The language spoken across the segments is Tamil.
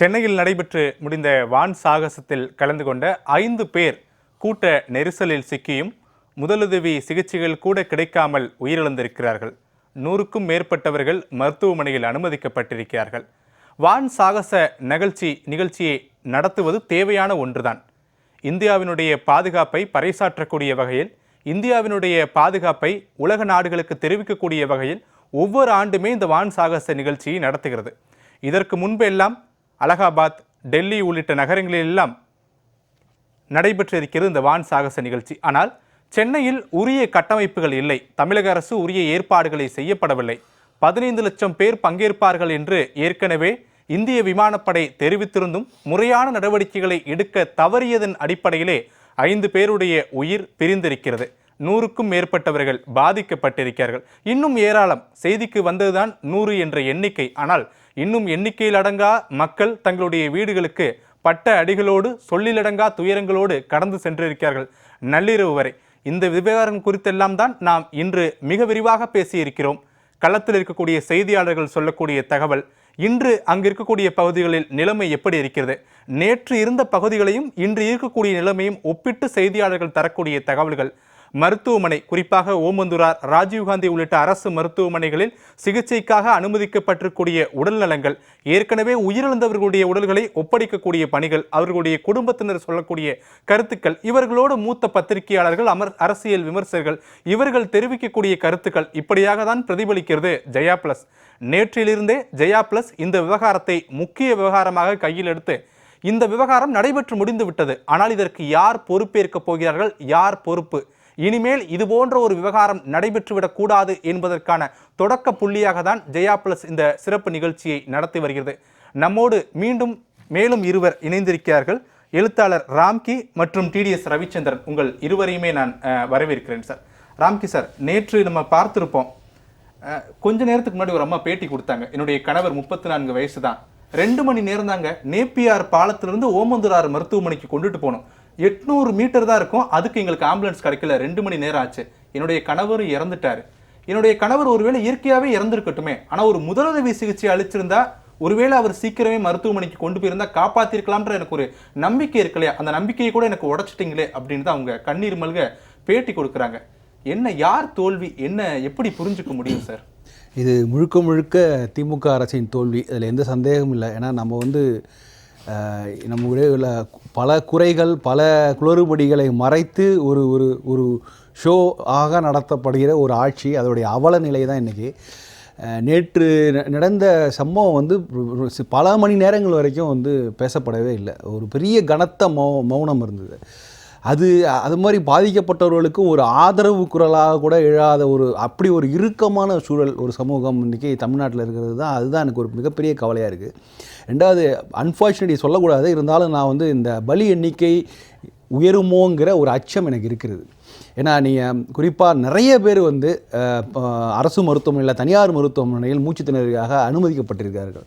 சென்னையில் நடைபெற்று முடிந்த வான் சாகசத்தில் கலந்து கொண்ட ஐந்து பேர் கூட்ட நெரிசலில் சிக்கியும் முதலுதவி சிகிச்சைகள் கூட கிடைக்காமல் உயிரிழந்திருக்கிறார்கள். நூறுக்கும் மேற்பட்டவர்கள் மருத்துவமனையில் அனுமதிக்கப்பட்டிருக்கிறார்கள். வான் சாகச நிகழ்ச்சி நிகழ்ச்சியை நடத்துவது தேவையான ஒன்றுதான். இந்தியாவினுடைய பாதுகாப்பை பறைசாற்றக்கூடிய வகையில் இந்தியாவினுடைய பாதுகாப்பை உலக நாடுகளுக்கு தெரிவிக்கக்கூடிய வகையில் ஒவ்வொரு ஆண்டுமே இந்த வான் சாகச நிகழ்ச்சியை நடத்துகிறது. இதற்கு முன்பெல்லாம் அலகாபாத் டெல்லி உள்ளிட்ட நகரங்களிலெல்லாம் நடைபெற்றிருக்கிறது இந்த வான் சாகச நிகழ்ச்சி. ஆனால் சென்னையில் உரிய கட்டமைப்புகள் இல்லை. தமிழக அரசு உரிய ஏற்பாடுகளை செய்யப்படவில்லை. பதினைந்து லட்சம் பேர் பங்கேற்பார்கள் என்று ஏற்கனவே இந்திய விமானப்படை தெரிவித்திருந்தும் முறையான நடவடிக்கைகளை எடுக்க தவறியதன் அடிப்படையிலே ஐந்து பேருடைய உயிர் பிரிந்திருக்கிறது. நூறுக்கும் மேற்பட்டவர்கள் பாதிக்கப்பட்டிருக்கிறார்கள். இன்னும் ஏராளம். செய்திக்கு வந்ததுதான் நூறு என்ற எண்ணிக்கை. ஆனால் இன்னும் எண்ணிக்கையில் அடங்கா மக்கள் தங்களுடைய வீடுகளுக்கு பட்ட அடிகளோடு சொல்லிலடங்கா துயரங்களோடு கடந்து சென்றிருக்கிறார்கள். நள்ளிரவு வரை. இந்த விவகாரம் குறித்தெல்லாம் தான் நாம் இன்று மிக விரிவாக பேசியிருக்கிறோம். களத்தில் இருக்கக்கூடிய செய்தியாளர்கள் சொல்லக்கூடிய தகவல் இன்று அங்கு இருக்கக்கூடிய பகுதிகளில் நிலைமை எப்படி இருக்கிறது? நேற்று இருந்த பகுதிகளையும் இன்று இருக்கக்கூடிய நிலைமையும் ஒப்பிட்டு செய்தியாளர்கள் தரக்கூடிய தகவல்கள். மருத்துவமனை குறிப்பாக ஓமந்தூரார் ராஜீவ்காந்தி உள்ளிட்ட அரசு மருத்துவமனைகளில் சிகிச்சைக்காக அனுமதிக்கப்பட்டிருக்கூடிய உடல்நலங்கள் ஏற்கனவே உயிரிழந்தவர்களுடைய உடல்களை ஒப்படைக்கக்கூடிய பணிகள் அவர்களுடைய குடும்பத்தினர் சொல்லக்கூடிய கருத்துக்கள் இவர்களோடு மூத்த பத்திரிகையாளர்கள் அமர் அரசியல் விமர்சகர்கள் இவர்கள் தெரிவிக்கக்கூடிய கருத்துக்கள் இப்படியாக தான் பிரதிபலிக்கிறது ஜெயா பிளஸ். நேற்றிலிருந்தே ஜெயா பிளஸ் இந்த விவகாரத்தை முக்கிய விவகாரமாக கையில் எடுத்து இந்த விவகாரம் நடைபெற்று முடிந்து விட்டது ஆனால் இதற்கு யார் பொறுப்பேற்கப் போகிறார்கள்? யார் பொறுப்பு? இனிமேல் இது போன்ற ஒரு விவகாரம் நடைபெற்றுவிடக்கூடாது என்பதற்கான தொடக்க புள்ளியாக தான் ஜெயா பிளஸ் இந்த சிறப்பு நிகழ்ச்சியை நடத்தி வருகிறது. நம்மோடு மீண்டும் மேலும் இருவர் இணைந்திருக்கிறார்கள். எழுத்தாளர் ராம்கி மற்றும் டிடிஎஸ் ரவிச்சந்திரன். உங்கள் இருவரையுமே நான் வரவேற்கிறேன் சார். ராம்கி சார் நேற்று நம்ம பார்த்துருப்போம். கொஞ்ச நேரத்துக்கு முன்னாடி ஒரு அம்மா பேட்டி கொடுத்தாங்க. என்னுடைய கணவர் முப்பத்தி நான்கு வயசு தான். ரெண்டு மணி நேரம் தாங்க நேப்பியார் பாலத்திலிருந்து ஓமந்துரார் மருத்துவமனைக்கு கொண்டுட்டு போனோம். எட்நூறு மீட்டர் தான் இருக்கும். அதுக்கு எங்களுக்கு ஆம்புலன்ஸ் கிடைக்கல. ரெண்டு மணி நேரம் ஆச்சு. என்னுடைய கணவரும் இறந்துட்டாரு. என்னுடைய கணவர் ஒருவேளை இயற்கையாகவே இறந்துருக்கட்டுமே. ஆனால் ஒரு முதலுதவி சிகிச்சை அளிச்சிருந்தா ஒருவேளை அவர் சீக்கிரமே மருத்துவமனைக்கு கொண்டு போயிருந்தா காப்பாற்றிருக்கலாம்ன்ற எனக்கு ஒரு நம்பிக்கை இருக்கலையா? அந்த நம்பிக்கையை கூட எனக்கு உடச்சிட்டிங்களே அப்படின்னு தான் அவங்க கண்ணீர் மல்க பேட்டி கொடுக்குறாங்க. என்ன யார் தோல்வி? என்ன எப்படி புரிஞ்சுக்க முடியும் சார்? இது முழுக்க முழுக்க திமுக அரசின் தோல்வி. அதில் எந்த சந்தேகமும் இல்லை. ஏன்னா நம்ம வந்து நம்முடைய உள்ள பல குறைகள் பல குளறுபடிகளை மறைத்து ஒரு ஒரு ஒரு ஷோ ஆக நடத்தப்படுகிற ஒரு ஆட்சி அதோடைய அவல நிலை தான் இன்றைக்கி நேற்று ந- நடந்த சம்பவம் வந்து பல மணி நேரங்கள் வரைக்கும் வந்து பேசப்படவே இல்லை. ஒரு பெரிய கனத்த மௌ மௌனம் இருந்தது. அது அது மாதிரி பாதிக்கப்பட்டவர்களுக்கும் ஒரு ஆதரவு குரலாக கூட எழாத ஒரு அப்படி ஒரு இறுக்கமான சூழல் ஒரு சமூகம் இன்றைக்கி தமிழ்நாட்டில் இருக்கிறது தான். அதுதான் எனக்கு ஒரு மிகப்பெரிய கவலையாக இருக்குது ரெண்டாவது அன்ஃபார்ச்சுனேட்லி சொல்லக்கூடாது. இருந்தாலும் நான் வந்து இந்த பலி எண்ணிக்கை உயருமோங்கிற ஒரு அச்சம் எனக்கு இருக்கிறது. ஏன்னா நீங்கள் குறிப்பாக நிறைய பேர் வந்து அரசு மருத்துவமனையில் தனியார் மருத்துவமனையில் மூச்சு திணறலுக்காக அனுமதிக்கப்பட்டிருக்கார்கள்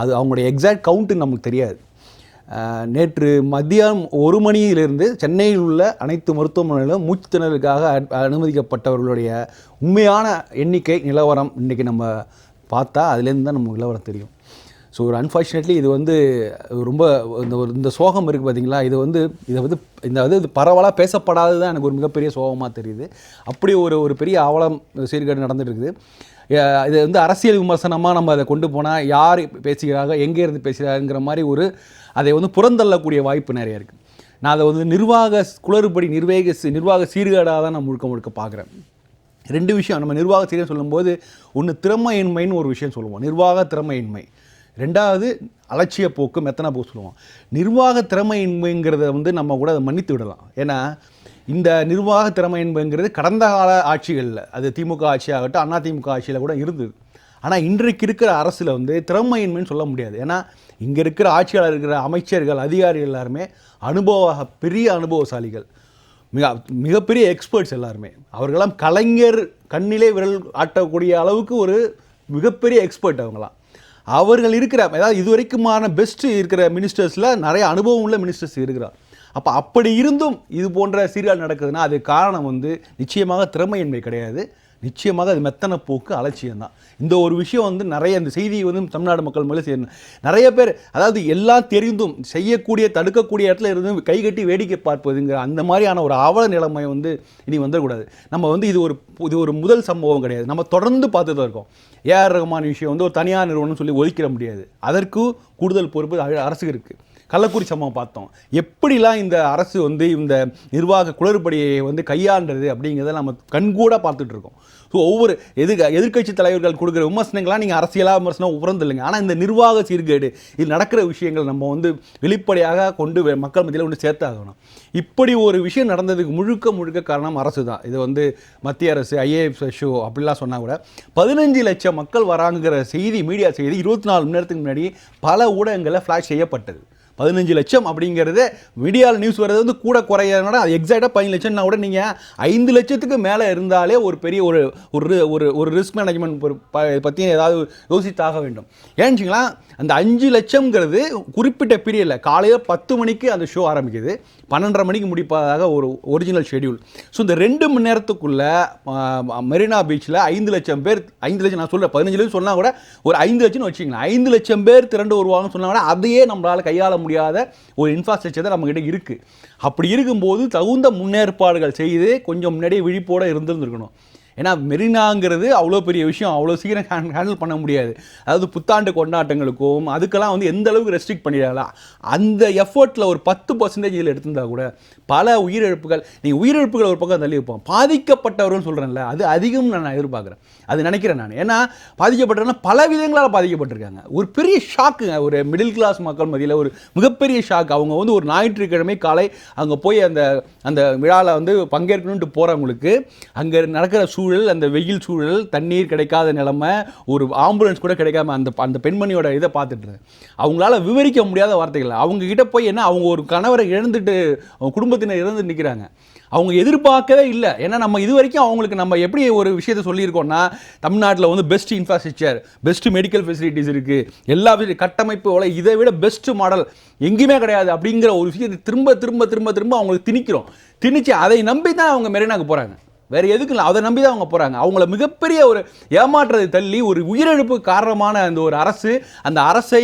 அது அவங்களுடைய எக்ஸாக்ட் கவுண்ட்டு நமக்கு தெரியாது. நேற்று மதியம் ஒரு மணியிலிருந்து சென்னையில் உள்ள அனைத்து மருத்துவமனைகளிலும் மூச்சுத்திணறுக்காக அனுமதிக்கப்பட்டவர்களுடைய உண்மையான எண்ணிக்கை நிலவரம் இன்றைக்கி நம்ம பார்த்தா அதுலேருந்து தான் நமக்கு நிலவரம் தெரியும். ஸோ ஒரு அன்ஃபார்ச்சுனேட்லி இது வந்து ரொம்ப இந்த ஒரு இந்த சோகம் இருக்குது பார்த்தீங்களா இது வந்து இதை வந்து இந்த வந்து இது பரவலாக பேசப்படாதது தான் எனக்கு ஒரு மிகப்பெரிய சோகமாக தெரியுது. அப்படி ஒரு ஒரு பெரிய அவலம் சீர்கேடு நடந்துட்டுருக்குது. இது வந்து அரசியல் விமர்சனமாக நம்ம அதை கொண்டு போனால் யார் பேசுகிறாங்க எங்கே இருந்து பேசுகிறாருங்கிற மாதிரி ஒரு அதை வந்து புறந்தள்ளக்கூடிய வாய்ப்பு நிறைய இருக்குது நான் அதை வந்து நிர்வாக குளறுபடி நிர்வேக நிர்வாக சீர்கேடாக தான் நான் முழுக்க முழுக்க பார்க்குறேன் ரெண்டு விஷயம் நம்ம நிர்வாக சீரியல் சொல்லும்போது ஒன்று திறமையின்மைன்னு ஒரு விஷயம் சொல்லுவோம். நிர்வாக திறமையின்மை. ரெண்டாவது அலட்சிய போக்கு மெத்தனா போக்கு சொல்லுவோம். நிர்வாக திறமையின்மைங்கிறத வந்து நம்ம கூட அதை மன்னித்து விடலாம். ஏன்னா இந்த நிர்வாக திறமையின்மைங்கிறது கடந்த கால ஆட்சிகளில் அது திமுக ஆட்சியாகட்டும் அண்ணா திமுக ஆட்சியில் கூட இருந்தது. ஆனால் இன்றைக்கு இருக்கிற அரசில் வந்து திறமையின்மைன்னு சொல்ல முடியாது. ஏன்னா இங்கே இருக்கிற ஆட்சியாளர் இருக்கிற அமைச்சர்கள் அதிகாரிகள் எல்லாருமே அனுபவ பெரிய அனுபவசாலிகள். மிக மிகப்பெரிய எக்ஸ்பர்ட்ஸ் எல்லாருமே. அவர்களாம் கலைஞர் கண்ணிலே விரல் ஆட்டக்கூடிய அளவுக்கு ஒரு மிகப்பெரிய எக்ஸ்பர்ட் அவங்களாம் அவர்கள் இருக்கிற அதாவது இதுவரைக்குமான பெஸ்ட்டு இருக்கிற மினிஸ்டர்ஸில் நிறைய அனுபவம் உள்ள மினிஸ்டர்ஸ் இருக்கிறார். அப்போ அப்படி இருந்தும் இது போன்ற சீரியல் நடக்குதுன்னா அது காரணம் வந்து நிச்சயமாக திறமையின்மை கிடையாது. நிச்சயமாக அது மெத்தன போக்கு அலட்சியம் தான் இந்த ஒரு விஷயம் வந்து நிறைய இந்த செய்தி வந்து தமிழ்நாடு மக்கள் மேலே செய்யணும் நிறைய பேர் அதாவது எல்லாம் தெரிந்தும் செய்யக்கூடிய தடுக்கக்கூடிய இடத்துல இருந்து கைகட்டி வேடிக்கை பார்ப்பதுங்கிற அந்த மாதிரியான ஒரு அவல நிலைமை வந்து இனி வந்துடக்கூடாது. நம்ம வந்து இது ஒரு இது ஒரு முதல் சம்பவம் கிடையாது. நம்ம தொடர்ந்து பார்த்துட்டு தான் இருக்கோம். ஏஆர் ரகுமான விஷயம் வந்து ஒரு தனியார் நிறுவனம் சொல்லி ஒதுக்கிட முடியாது. அதற்கு கூடுதல் பொறுப்பு அரசுக்கு இருக்குது கள்ளக்குறி சம்பவம் பார்த்தோம். எப்படிலாம் இந்த அரசு வந்து இந்த நிர்வாக குளறுபடியை வந்து கையாண்டது அப்படிங்கிறத நம்ம கண்கூட பார்த்துட்டு இருக்கோம். ஸோ ஒவ்வொரு எதிர் எதிர்க்கட்சி தலைவர்கள் கொடுக்குற விமர்சனங்களாம் நீங்கள் அரசியலாக விமர்சனம் உறந்து இல்லைங்க ஆனால் இந்த நிர்வாக சீர்கேடு இது நடக்கிற விஷயங்கள் நம்ம வந்து வெளிப்படையாக கொண்டு மக்கள் மத்தியில் ஒன்று சேர்த்தாகணும். இப்படி ஒரு விஷயம் நடந்ததுக்கு முழுக்க முழுக்க காரணம் அரசு தான் இது வந்து மத்திய அரசு ஐஏஎஃப் ஷோ அப்படிலாம் சொன்னால் கூட பதினஞ்சு லட்சம் மக்கள் வராங்கிற செய்தி மீடியா செய்தி இருபத்தி நாலு மணி நேரத்துக்கு முன்னாடி பல ஊடகங்களில் ஃப்ளாஷ் செய்யப்பட்டது. பதினஞ்சு லட்சம் அப்படிங்கிறது மீடியாவில் நியூஸ் வர்றது வந்து கூட குறையனோட அது எக்ஸாக்டாக பதினஞ்சு லட்சம்னா கூட நீங்கள் ஐந்து லட்சத்துக்கு மேலே இருந்தாலே ஒரு பெரிய ஒரு ஒரு ஒரு ஒரு ரிஸ்க் மேனேஜ்மெண்ட் பற்றி ஏதாவது யோசித்தாக வேண்டும். ஏன்னுச்சிங்களா அந்த அஞ்சு லட்சம்ங்கிறது குறிப்பிட்ட பீரியடில் காலையில் பத்து மணிக்கு அந்த ஷோ ஆரம்பிக்குது. பன்னெண்டரை மணிக்கு முடிப்பதாக ஒரு ஒரிஜினல் ஷெட்யூல் ஸோ இந்த ரெண்டு மணி நேரத்துக்குள்ளே மெரினா பீச்சில் ஐந்து லட்சம் பேர் ஐந்து லட்சம் நான் சொல்கிறேன் பதினஞ்சு லட்சம் சொன்னால் கூட ஒரு ஐந்து லட்சம்னு வச்சுக்கலாம் ஐந்து லட்சம் பேர் திரண்டு வருவாங்கன்னு சொன்னால் கூட அதையே நம்மளால் கையாள முடியாத ஒரு இன்ஃப்ராஸ்ட்ரக்சர் தான் நம்மக்கிட்ட இருக்குது அப்படி இருக்கும்போது தகுந்த முன்னேற்பாடுகள் செய்து கொஞ்சம் முன்னாடியே விழிப்போடு இருந்திருந்துருக்கணும். ஏன்னா மெரினாங்கிறது அவ்வளோ பெரிய விஷயம். அவ்வளோ சீக்கிரம் ஹேண்டில் பண்ண முடியாது. அதாவது புத்தாண்டு கொண்டாட்டங்களுக்கும் அதுக்கெல்லாம் வந்து எந்த அளவுக்கு ரெஸ்ட்ரிக்ட் பண்ணிடலாம் அந்த எஃபர்ட்டில் ஒரு பத்து பர்சன்டேஜ் இதில் எடுத்திருந்தா கூட பல உயிரிழப்புகள் நீங்கள் உயிரிழப்புகள் ஒரு பக்கம் தள்ளி வைப்போம். பாதிக்கப்பட்டவர்கள் சொல்கிறேன்ல அது அதிகம் நான் எதிர்பார்க்குறேன். அது நினைக்கிறேன் நான். ஏன்னா பாதிக்கப்பட்டவர்கள் பல விதங்களால் பாதிக்கப்பட்டிருக்காங்க. ஒரு பெரிய ஷாக்குங்க ஒரு மிடில் கிளாஸ் மக்கள் மத்தியில் ஒரு மிகப்பெரிய ஷாக் அவங்க வந்து ஒரு ஞாயிற்றுக்கிழமை காலை அங்கே போய் அந்த அந்த விழாவில் வந்து பங்கேற்கணுன்ட்டு போகிறவங்களுக்கு அங்கே நடக்கிற சூழல் அந்த வெயில் சூழல் தண்ணீர் கிடைக்காத நிலமை ஒரு ஆம்புலன்ஸ் கூட கிடைக்காம அந்த அந்த பெண்மணியோட இதை பார்த்துட்டு அவங்களால விவரிக்க முடியாத வார்த்தைகள். அவங்க கிட்ட போய் என்ன அவங்க ஒரு கணவரை இழந்துட்டு அவங்க குடும்பத்தினர் இறந்து நிற்கிறாங்க அவங்க எதிர்பார்க்கவே இல்லை. ஏன்னா நம்ம இது வரைக்கும் அவங்களுக்கு நம்ம எப்படி ஒரு விஷயத்த சொல்லியிருக்கோம்னா தமிழ்நாட்டில் வந்து best infrastructure best medical facilities இருக்குது எல்லா விஷயம் கட்டமைப்பு இதை விட பெஸ்ட் மாடல் எங்கேயுமே கிடையாது அப்படிங்கிற ஒரு விஷயத்தை திரும்ப திரும்ப திரும்ப திரும்ப அவங்களுக்கு திணிக்கிறோம். திணிச்சு அதை நம்பி தான் அவங்க மெரினாக்கு போகிறாங்க வேறு எதுக்கு இல்லை அதை நம்பி தான் அவங்க போகிறாங்க அவங்கள மிகப்பெரிய ஒரு ஏமாற்றத்தை தள்ளி ஒரு உயிரிழப்பு காரணமான அந்த ஒரு அரசு அந்த அரசை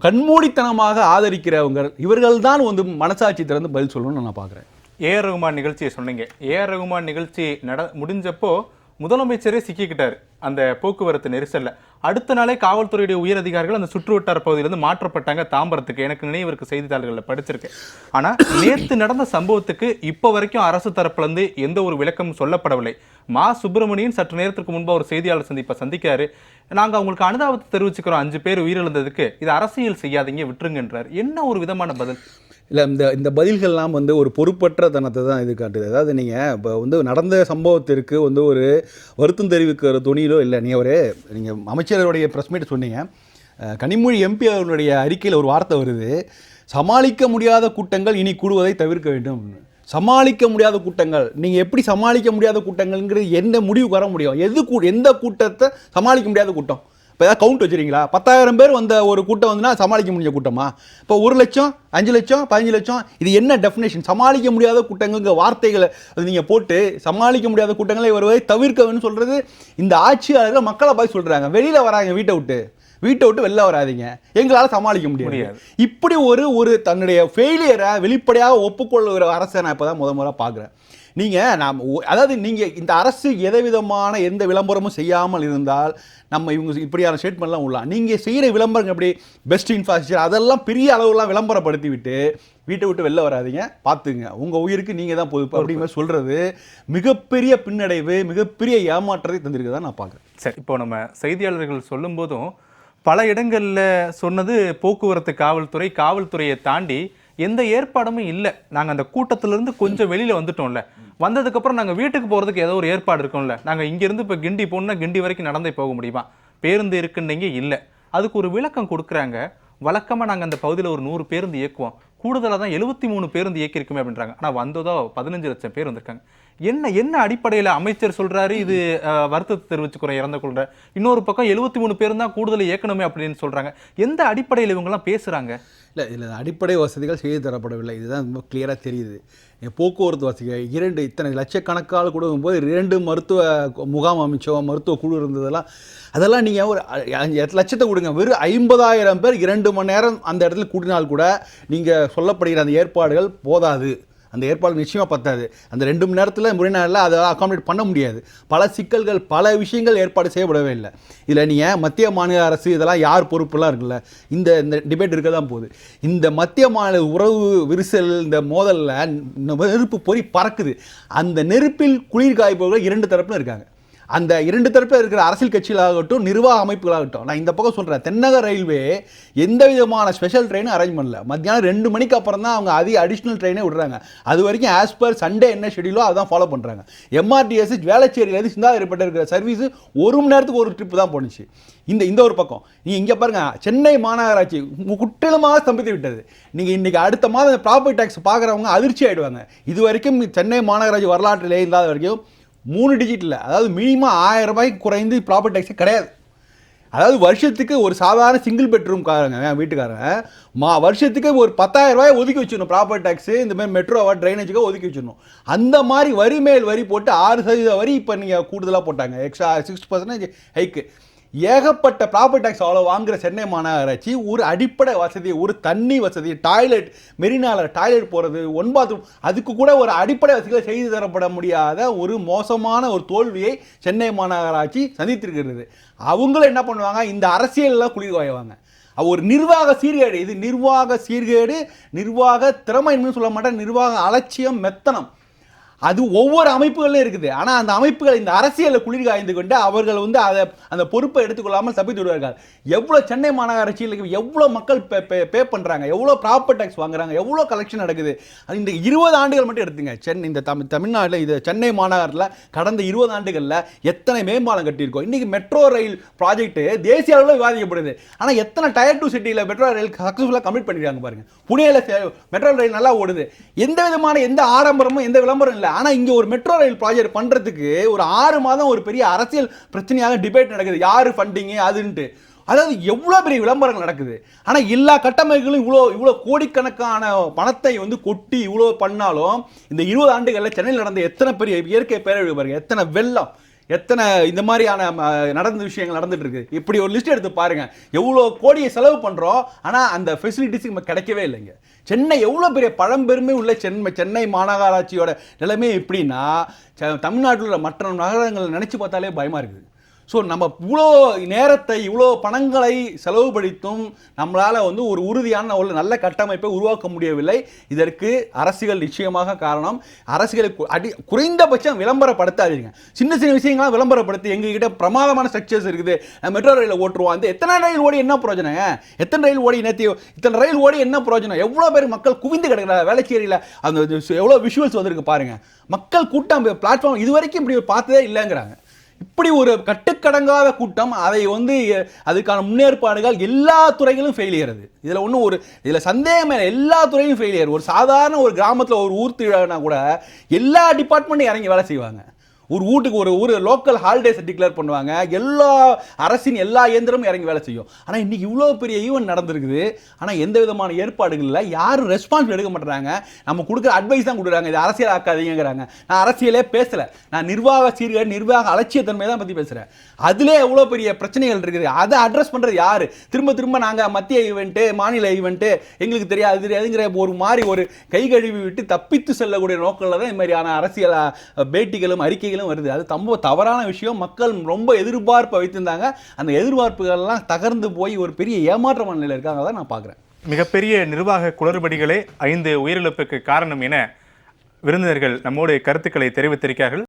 கண்மூடித்தனமாக ஆதரிக்கிறவங்க இவர்கள் தான் வந்து மனசாட்சி திறந்து பதில் சொல்லணும்னு நான் பார்க்குறேன் ஏஆர் ரகுமான் நிகழ்ச்சியை சொன்னீங்க. ஏஆர் ரகுமான் நிகழ்ச்சி நட முடிஞ்சப்போ முதலமைச்சரே சிக்கிக்கிட்டார். அந்த போக்குவரத்து நெரிசலில். அடுத்த நாளே காவல்துறையுடைய உயர் அதிகாரிகள் அந்த சுற்றுவட்டார பகுதியிலிருந்து மாற்றப்பட்டாங்க தாம்பரத்துக்கு. எனக்கு நினைவு இருக்கு செய்தித்தாள்களில் படிச்சிருக்கேன். ஆனால் நேற்று நடந்த சம்பவத்துக்கு இப்போ வரைக்கும் அரசு தரப்புலேருந்து எந்த ஒரு விளக்கமும் சொல்லப்படவில்லை. மா. சுப்பிரமணியன் சற்று நேரத்திற்கு முன்பு ஒரு செய்தியாளர் சந்திப்பை சந்திக்காரு நாங்கள் அவங்களுக்கு அனுதாபத்தை தெரிவிச்சுக்கிறோம். அஞ்சு பேர் உயிரிழந்ததுக்கு. இது அரசியல் செய்யாதீங்க விட்டுருங்கன்றார். என்ன ஒரு விதமான பதில்? இல்லை இந்த இந்த பதில்கள்லாம் வந்து ஒரு பொறுப்பற்ற தனத்தை தான் இது காட்டுது. அதாவது நீங்கள் இப்போ வந்து நடந்த சம்பவத்திற்கு வந்து ஒரு வருத்தம் தெரிவிக்கிற துணியிலோ இல்லை நீங்கள் ஒரு நீங்கள் அமைச்சருடைய ப்ரெஸ் மீட் சொன்னீங்க. கனிமொழி எம்பி அவர்களுடைய அறிக்கையில் ஒரு வார்த்தை வருது. சமாளிக்க முடியாத கூட்டங்கள் இனி கூடுவதை தவிர்க்க வேண்டும். சமாளிக்க முடியாத கூட்டங்கள் நீங்கள் எப்படி சமாளிக்க முடியாத கூட்டங்கள்ங்கிறது எந்த முடிவுக்கு வர முடியும்? எது கூ எந்த கூட்டத்தை சமாளிக்க முடியாத கூட்டம்? இப்போ ஏதாவது கவுண்ட் வச்சுருக்கீங்களா? பத்தாயிரம் பேர் வந்த ஒரு கூட்டம் வந்துன்னா சமாளிக்க முடிஞ்ச கூட்டமா? இப்போ ஒரு லட்சம் அஞ்சு லட்சம் பதினஞ்சு லட்சம் இது என்ன டெஃபினேஷன் சமாளிக்க முடியாத கூட்டங்கிற வார்த்தைகளை அது நீங்கள் போட்டு சமாளிக்க முடியாத கூட்டங்களை வருவதை தவிர்க்க வேணும்னு சொல்கிறது இந்த ஆட்சியாளர்கள் மக்களை போய் சொல்கிறாங்க வெளியில் வராங்க வீட்டை விட்டு. வீட்டை விட்டு வெளில வராதீங்க. எங்களால் சமாளிக்க முடியாது. இப்படி ஒரு ஒரு தன்னுடைய ஃபெயிலியரை வெளிப்படையாக ஒப்புக்கொள்ளுகிற அரசை நான் இப்போ தான் முத முறை பார்க்குறேன். நீங்கள் நாம் அதாவது நீங்கள் இந்த அரசு எந்த விதமான எந்த விளம்பரமும் செய்யாமல் இருந்தால் நம்ம இவங்க இப்படியான ஸ்டேட்மெண்ட்லாம் உள்ளலாம் நீங்கள் செய்கிற விளம்பரங்கள் எப்படி? பெஸ்ட் இன்ஃப்ராஸ்ட்ரக்சர் அதெல்லாம் பெரிய அளவுலாம் விளம்பரப்படுத்தி விட்டு வீட்டை விட்டு வெளில வராதீங்க. பார்த்துங்க உங்கள் உயிருக்கு நீங்கள் தான் பொறுப்பு அப்படிங்கிற சொல்கிறது மிகப்பெரிய பின்னடைவு மிகப்பெரிய ஏமாற்றத்தை தந்திருக்கு தான் நான் பார்க்குறேன். சரி இப்போ நம்ம செய்தியாளர்கள் சொல்லும்போதும் பல இடங்களில் சொன்னது போக்குவரத்து காவல்துறை காவல்துறையை தாண்டி எந்த ஏற்பாடுமே இல்லை. நாங்கள் அந்த கூட்டத்திலிருந்து கொஞ்சம் வெளியில் வந்துட்டோம்ல. வந்ததுக்கப்புறம் நாங்கள் வீட்டுக்கு போகிறதுக்கு ஏதோ ஒரு ஏற்பாடு இருக்கும்ல. நாங்கள் இங்கேருந்து இப்போ கிண்டி போகணும்னா கிண்டி வரைக்கும் நடந்தே போக முடியுமா? பேருந்து இருக்குன்னீங்க இல்லை. அதுக்கு ஒரு விளக்கம் கொடுக்குறாங்க. வழக்கமாக நாங்கள் அந்த பகுதியில் ஒரு நூறு பேருந்து இயக்குவோம். கூடுதலாக தான் எழுபத்தி மூணு பேருந்து இயக்கியிருக்குமே அப்படின்றாங்க. ஆனால் வந்ததோ பதினஞ்சு லட்சம் பேர் வந்திருக்காங்க. என்ன என்ன அடிப்படையில் அமைச்சர் சொல்கிறாரு இது வருத்தத்தை தெரிவிச்சுக்கிறோம் இறந்த கொள்கிற இன்னொரு பக்கம் எழுபத்தி மூணு பேரும் தான் கூடுதல் இயக்கணுமே அப்படின்னு சொல்கிறாங்க எந்த அடிப்படையில் இவங்கெல்லாம் பேசுகிறாங்க இல்லை இதில் அடிப்படை வசதிகள் செய்து தரப்படவில்லை. இதுதான் ரொம்ப கிளியராக தெரியுது. போக்குவரத்து வசதிகள் இரண்டு இத்தனை லட்சக்கணக்கால் கொடுக்கும்போது இரண்டு மருத்துவ முகாம் அமைச்சோ மருத்துவ குழு இருந்ததெல்லாம் அதெல்லாம் நீங்கள் ஒரு அ- அஞ்சு எட்டு லட்சத்தை கொடுங்க. வெறும் ஐம்பதாயிரம் பேர் இரண்டு மணி நேரம் அந்த இடத்துல கூட்டினால் கூட நீங்கள் சொல்லப்படுகிற அந்த ஏற்பாடுகள் போதாது. அந்த ஏற்பாடு நிச்சயமாக பத்தாது. அந்த ரெண்டு மணி நேரத்தில் முறை அதை அகாமடேட் பண்ண முடியாது. பல சிக்கல்கள் பல விஷயங்கள் ஏற்பாடு செய்யப்படவே இல்லை. இதில் நீங்கள் மத்திய மாநில அரசு இதெல்லாம் யார் பொறுப்புலாம் இருக்குல்ல? இந்த இந்த டிபேட் இருக்க தான் போகுது. இந்த மத்திய மாநில உறவு விரிசல் இந்த மோதலில் நெருப்பு பொறி பறக்குது. அந்த நெருப்பில் குளிர் காய்ப்பவர்கள் இரண்டு தரப்புல இருக்காங்க. அந்த இரண்டு தரப்பில் இருக்கிற அரசியல் கட்சிகளாகட்டும் நிர்வாக அமைப்புகளாகட்டும் நான் இந்த பக்கம் சொல்கிறேன் தென்னக ரயில்வே எந்த விதமான ஸ்பெஷல் ட்ரெயினும் அரேஞ்ச் பண்ணல. மத்தியானம் ரெண்டு மணிக்கு அப்புறம் தான் அவங்க அதிக அடிஷ்னல் ட்ரெயினே விடுறாங்க. அது வரைக்கும் ஆஸ் பர் சண்டே என்ன ஷெடியூலோ அதான் ஃபாலோ பண்ணுறாங்க எம்ஆர்டிஎஸ் வேளச்சேரியிலேருந்து சிந்தாதிரிப்பட்ட இருக்கிற சர்வீஸ் ஒரு மணி நேரத்துக்கு ஒரு ட்ரிப் தான் போணுச்சு. இந்த இந்த ஒரு பக்கம். நீங்கள் இங்கே பாருங்க சென்னை மாநகராட்சி மு- ஸ்தம்பித்து விட்டது. நீங்கள் இன்றைக்கி அடுத்த மாதம் ப்ராப்பர்ட்டி டேக்ஸ் பார்க்குறவங்க அதிர்ச்சி ஆகிடுவாங்க இது வரைக்கும் சென்னை மாநகராட்சி வரலாற்றிலே இல்லாத வரைக்கும் மூணு டிஜிட்டில் அதாவது மினிமம் ஆயிரம் ரூபாய்க்கு குறைந்து ப்ராப்பர்ட்டி டேக்ஸே கிடையாது. அதாவது வருஷத்துக்கு ஒரு சாதாரண சிங்கிள் பெட்ரூம் காரங்க என் வீட்டுக்காரங்க மா வருஷத்துக்கு ஒரு பத்தாயிரம் ரூபாய் ஒதுக்கி வச்சிடணும். ப்ராப்பர்ட்டி டேக்ஸு இந்த மாதிரி மெட்ரோவா ட்ரைனேஜுக்கு ஒதுக்கி வச்சிடணும். அந்த மாதிரி வரி மேல் வரி போட்டு ஆறு சதவீத வரி இப்போ நீங்கள் கூடுதலாக போட்டாங்க. எக்ஸ்ட்ரா சிக்ஸ் பர்சன்டேஜ் ஹைக்கு ஏகப்பட்ட ப்ராப்பர்ட்டி டேக்ஸ் அவ்வளோ வாங்குற சென்னை மாநகராட்சி ஒரு அடிப்படை வசதி ஒரு தண்ணி வசதி டாய்லெட் மெரினால டாய்லெட் போகிறது ஒன் பாத்ரூம் அதுக்கு கூட ஒரு அடிப்படை வசதிகளை செய்து தரப்பட முடியாத ஒரு மோசமான ஒரு தோல்வியை சென்னை மாநகராட்சி சந்தித்திருக்கிறது. அவங்களும் என்ன பண்ணுவாங்க? இந்த அரசியலெலாம் குளிர் வாய்வாங்க ஒரு நிர்வாக சீர்கேடு. இது நிர்வாக சீர்கேடு நிர்வாக திறமைன்னு சொல்ல மாட்டேன் நிர்வாக அலட்சியம் மெத்தனம். அது ஒவ்வொரு அமைப்புகளிலும் இருக்குது. ஆனால் அந்த அமைப்புகள் இந்த அரசியலில் குளிர் காய்ந்து கொண்டு அவர்கள் வந்து அதை அந்த பொறுப்பை எடுத்துக்கொள்ளாமல் தப்பித்து விடுவார்கள். எவ்வளோ சென்னை மாநகராட்சியில் எவ்வளோ மக்கள் பே பே பே பண்ணுறாங்க எவ்வளோ ப்ராப்பர்ட் டேக்ஸ் வாங்குறாங்க எவ்வளோ கலெக்ஷன் நடக்குது. அது இந்த இருபது ஆண்டுகள் மட்டும் எடுத்துங்க. சென்னை இந்த தமிழ் தமிழ்நாட்டில் இது சென்னை மாநகரத்தில் கடந்த இருபது ஆண்டுகளில் எத்தனை மேம்பாலம் கட்டியிருக்கோம். இன்றைக்கி மெட்ரோ ரயில் ப்ராஜெக்ட் தேசிய அளவில் விவாதிக்கப்படுது. ஆனால் எத்தனை டயர் டூ சிட்டியில் மெட்ரோ ரயில் சக்ஸஸ்ஃபுல்லாக கம்ப்ளீட் பண்ணிடுறாங்க பாருங்கள் புனேயில் மெட்ரோ ரயில் நல்லா ஓடுது. எந்த விதமான எந்த ஆடம்பரமும் எந்த விளம்பரம் இல்லை. ஆனால் இங்கே ஒரு மெட்ரோ ரயில் ப்ராஜெக்ட் பண்ணுறதுக்கு ஒரு ஆறு மாதம் ஒரு பெரிய அரசியல் பிரச்சனையாக டிபேட் நடக்குது. யார் ஃபண்டிங்கு அதுன்ட்டு. அதாவது எவ்வளோ பெரிய விளம்பரங்கள் நடக்குது? ஆனால் எல்லா கட்டமைப்புகளும் இவ்வளோ இவ்வளோ கோடிக்கணக்கான பணத்தை வந்து கொட்டி இவ்வளோ பண்ணாலும் இந்த இருபது ஆண்டுகளில் சென்னையில் நடந்த எத்தனை பெரிய இயற்கை பேரழிவு பாருங்கள் எத்தனை வெள்ளம். எத்தனை இந்த மாதிரியான ம, நடந்த விஷயங்கள் நடந்துட்டு இருக்கு இப்படி ஒரு லிஸ்ட் எடுத்து பாருங்க. எவ்வளோ கோடியை செலவு பண்றோம் ஆனால் அந்த ஃபெசிலிட்டிஸ் நம்ம கிடைக்கவே இல்லைங்க. சென்னை எவ்வளோ பெரிய பழம்பெருமை உள்ள சென்னை சென்னை மாநகராட்சியோட நிலைமை எப்படின்னா ச- தமிழ்நாட்டில் உள்ள மற்ற நகரங்களை நினைச்சு பார்த்தாலே பயமா இருக்குது. ஸோ நம்ம இவ்வளோ நேரத்தை இவ்வளோ பணங்களை செலவுபடுத்தும் நம்மளால் வந்து ஒரு உறுதியான ஒரு நல்ல கட்டமைப்பை உருவாக்க முடியவில்லை. இதற்கு அரசுகள் நிச்சயமாக காரணம். அரசுகளை அடி குறைந்தபட்சம் விளம்பரப்படுத்தாதீங்க. சின்ன சின்ன விஷயங்களாம் விளம்பரப்படுத்தி எங்ககிட்ட பிரமாதமான ஸ்ட்ரக்சர்ஸ் இருக்குது. மெட்ரோ ரயிலில் ஓட்டுருவோம் அந்த எத்தனை ரயில் ஓடி என்ன பிரயோஜனங்க எத்தனை ரயில் ஓடி நேற்று இத்தனை ரயில் ஓடி என்ன பிரயோஜனம்? எவ்வளோ பேர் மக்கள் குவிந்து கிடக்குறாங்க வேலைச்சேரியில் அந்த எவ்வளோ விஷுவல்ஸ் வந்திருக்கு பாருங்கள் மக்கள் கூட்டம் பிளாட்ஃபார்ம் இது வரைக்கும் இப்படி பார்த்ததே இல்லைங்கிறாங்க. இப்படி ஒரு கட்டுக்கடங்காத கூட்டம் அதை வந்து அதுக்கான முன்னேற்பாடுகள் எல்லா துறைகளும் ஃபெயிலியறது இதில் ஒன்றும் ஒரு இதில் சந்தேகமே எல்லா துறையும் ஃபெயிலியர் ஒரு சாதாரண ஒரு கிராமத்தில் ஒரு ஊர் திருவிழானா கூட எல்லா டிபார்ட்மெண்ட்டும் இறங்கி வேலை செய்வாங்க. ஒரு வீட்டுக்கு ஒரு ஒரு லோக்கல் ஹாலிடேஸ் டிக்ளேர் பண்ணுவாங்க. எல்லா அரசின் எல்லா இயந்திரமும் இறங்கி வேலை செய்யும். ஆனால் இன்றைக்கி இவ்வளோ பெரிய ஈவெண்ட் நடந்திருக்குது. ஆனால் எந்த விதமான ஏற்பாடுகள் இல்லை யாரும் ரெஸ்பான்ஸ் எடுக்க மாட்டேறாங்க. நம்ம கொடுக்குற அட்வைஸ் தான் கொடுக்குறாங்க. இது அரசியல் ஆக்காதீங்கிறாங்க நான் அரசியலே பேசலை. நான் நிர்வாக சீர்கேடு நிர்வாக அலட்சியத்தன்மை தான் பற்றி பேசுகிறேன் அதிலே எவ்வளோ பெரிய பிரச்சனைகள் இருக்குது? அதை அட்ரஸ் பண்ணுறது யார்? திரும்ப திரும்ப நாங்கள் மத்திய ஈவெண்ட்டு மாநில ஈவெண்ட்டு எங்களுக்கு தெரியாது தெரியாதுங்கிற ஒரு மாதிரி ஒரு கை கழுவி விட்டு தப்பித்து செல்லக்கூடிய நோக்கில் தான் இந்த மாதிரியான அரசியல் பேட்டிகளும் அறிக்கைகள் அறிக்கைகளும் வருது. அது ரொம்ப தவறான விஷயம். மக்கள் ரொம்ப எதிர்பார்ப்பை வைத்திருந்தாங்க. அந்த எதிர்பார்ப்புகள்லாம் தகர்ந்து போய் ஒரு பெரிய ஏமாற்றமான நிலையில் இருக்காங்க தான் நான் பார்க்குறேன். மிகப்பெரிய நிர்வாக குளறுபடிகளே ஐந்து உயிரிழப்புக்கு காரணம் என விருந்தினர்கள் நம்மோடு கருத்துக்களை தெரிவித்திருக்கிறார்கள்.